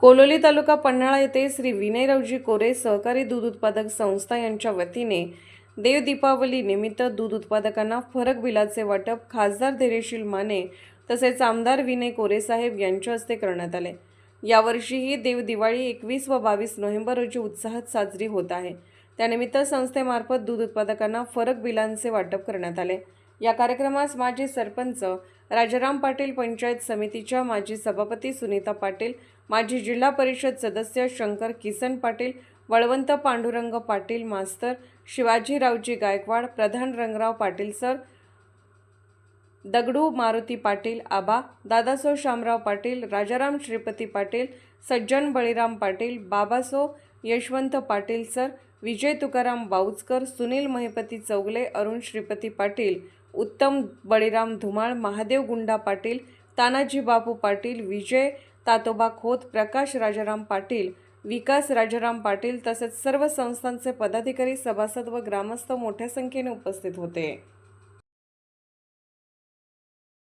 कोलोली तालुका पन्हाळा येथे श्री विनयरावजी कोरे सहकारी दूध उत्पादक संस्था यांच्या वतीने देव दीपावली निमित्त दूध उत्पादकांना फरक बिलाचे वाटप खासदार धैर्यशील माने तसेच आमदार विनय कोरे साहेब यांच्या हस्ते करण्यात आले. यावर्षीही देव दिवाळी एकवीस व बावीस नोव्हेंबर रोजी उत्साहात साजरी होत आहे. त्यानिमित्त संस्थेमार्फत दूध उत्पादकांना फरक बिलांचे वाटप करण्यात आले. या कार्यक्रमास माजी सरपंच राजाराम पाटील पंचायत समितीच्या माजी सभापती सुनीता पाटील माजी जिल्हा परिषद सदस्य शंकर किसन पाटील वळवंत पांडुरंग पाटील मास्तर शिवाजीरावजी गायकवाड प्रधान रंगराव पाटील सर दगडू मारुती पाटील आबा दादासो शामराव पाटील राजाराम श्रीपती पाटील सज्जन बळीराम पाटील बाबासो यशवंत पाटील सर विजय तुकाराम बाऊचकर सुनील महिपती चौगले अरुण श्रीपती पाटील उत्तम बळीराम धुमाळ महादेव गुंडा पाटील तानाजी बापू पाटील विजय तातोबा खोत प्रकाश राजाराम पाटील विकास राजाराम पाटील तसेच सर्व संस्थांचे पदाधिकारी सभासद व ग्रामस्थ मोठ्या संख्येने उपस्थित होते.